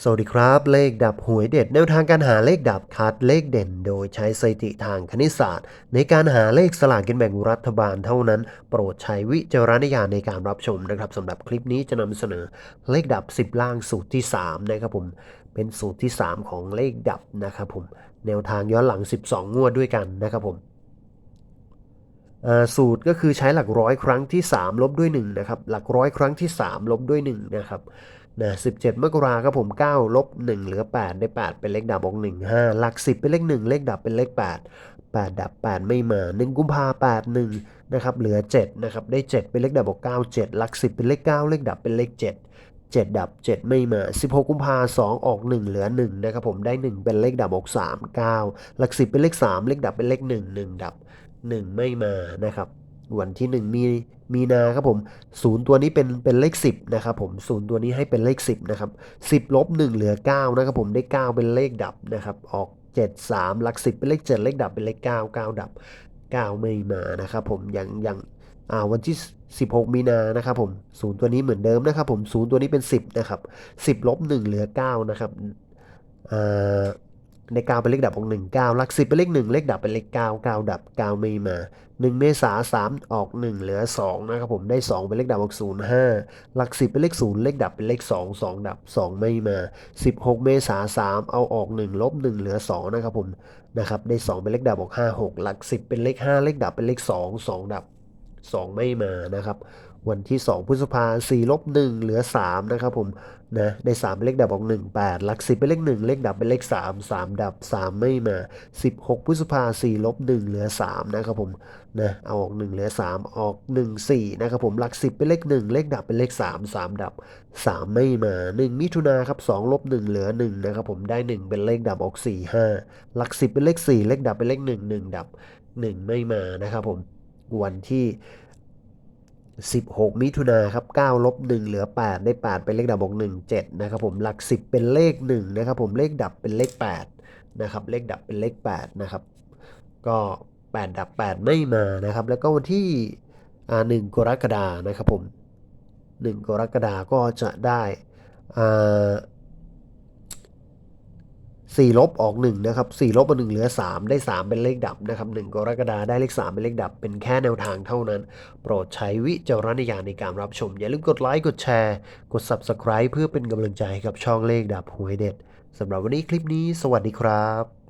สวัสดีครับ เลขดับหวยเด็ดแนวทางการหาเลขดับคัดเลขเด่น โดยใช้สถิติทางคณิตศาสตร์ ในการหาเลขสลากกินแบ่งรัฐบาลเท่านั้น โปรดใช้วิจารณญาณในการรับชมนะครับสำหรับคลิปนี้จะนำเสนอเลขดับ 10 ล่างสูตรที่ 3 นะครับผม เป็นสูตรที่ 3 ของเลขดับนะครับผม แนวทางย้อนหลัง 12 งวดด้วยกันนะครับผมสูตรก็คือใช้หลักร้อยครั้งที่ 3 ลบด้วย1นะครับหลักร้อยครั้งที่ 3 ลบด้วย1นะครับ นะ17 มกราครับผม9ลบ1เหลือ 8 ได้ 8 เป็นเลขดับออก1 5 หลัก 10 เป็นเลข 1 เลขดับเป็นเลข 8 8 ดับ 8 ไม่มา 1 กุมภา8 1 นะครับ เหลือ 7 นะครับ ได้ 7 เป็นเลขดับออก9 7 หลัก 10 เป็นเลข 9 เลขดับเป็นเลข 7 7 ดับ 7 ไม่มา 16 กุมภา2ออก 1 เหลือ 1 นะครับผมได้ 1 เป็นเลขดับออก3 9 หลัก 10 เป็นเลข 3 เลขดับเป็นเลข 1 1 ดับ 1 ไม่มานะครับ วันที่ 1 มีมีนาครับผมศูนย์ตัวนี้เป็นเป็นเลข 10นะครับผมศูนย์ตัวนี้ให้เป็นเลข 10นะครับ10ลบ1เหลือ9นะครับผมได้ 9 เป็นเลขดับนะครับออก 7 3หลัก 10 เป็นเลข 7 เลขดับเป็นเลข 9 9 ดับ 9 ไม่มานะครับผมอย่างอย่างอ่าวันที่ 16 มีนานะครับผมศูนย์ตัวนี้เหมือนเดิมนะครับผมศูนย์ตัวนี้เป็น 10นะครับ10ลบ1เหลือ9นะครับอ่า ใน9เป็นเลขดับของ1 9หลัก10เป็นเลข1เลขดับเป็นเลข9 9ดับ9ไม่มา1เมษา3ออก1เหลือ2นะครับผมได้2เป็นเลขดับออก0 5หลัก10เป็นเลข0เลขดับเป็นเลข2 2ดับ2ไม่มา16เมษา3เอาออก1ลบ1เหลือ2นะครับผมนะครับได้2เป็นเลขดับออก5 6หลัก10เป็นเลข5เลขดับเป็นเลข2 2ดับ 2 ไม่มานะครับ วันที่ 2 พฤษภา4ลบ1เหลือ 3 นะครับผมนะได้3เป็นเลขดับออก 1 8หลัก10เป็นเลข 1 เลขดับเป็นเลข 3 3 ดับ 3 ไม่มา 16 พฤษภา4ลบ1เหลือ 3 นะครับผมนะเอาออก 1 เหลือ 3 ออก 1 4 นะครับผมหลัก10เป็นเลข 1 เลขดับเป็นเลข 3 3 ดับ 3 ไม่มา 1 มิถุนาครับ2ลบ1เหลือ 1 นะครับผมได้ 1 เป็นเลขดับออก 4 5หลัก10เป็นเลข 4 เลขดับเป็นเลข 1 1 ดับ 1 ไม่มานะครับผม วันที่ 16 มิถุนาครับ9ลบ1เหลือ 8 ได้ 8 เป็นเลขดับบอก1 7นะครับผมหลัก 10 เป็นเลข1นะครับผมเลขดับเป็นเลข8นะครับเลขดับเป็นเลข8นะครับก็8 ดับ 8 ไม่มานะครับ แล้วก็วันที่อ่า1กรกฎานะครับผม1กรกฎาก็จะได้อ่า 4 ลบออก1นะครับ4ลบออก1เหลือ 3 ได้ 3 เป็นเลขดับนะครับ1กรกฎาได้เลข 3 เป็นเลขดับ เป็นแค่แนวทางเท่านั้น โปรดใช้วิจารณญาณในการรับชม อย่าลืมกดไลค์กดแชร์ กด Subscribe เพื่อเป็นกำลังใจให้กับช่องเลขดับหวยเด็ดสำหรับวันนี้คลิปนี้ สวัสดีครับ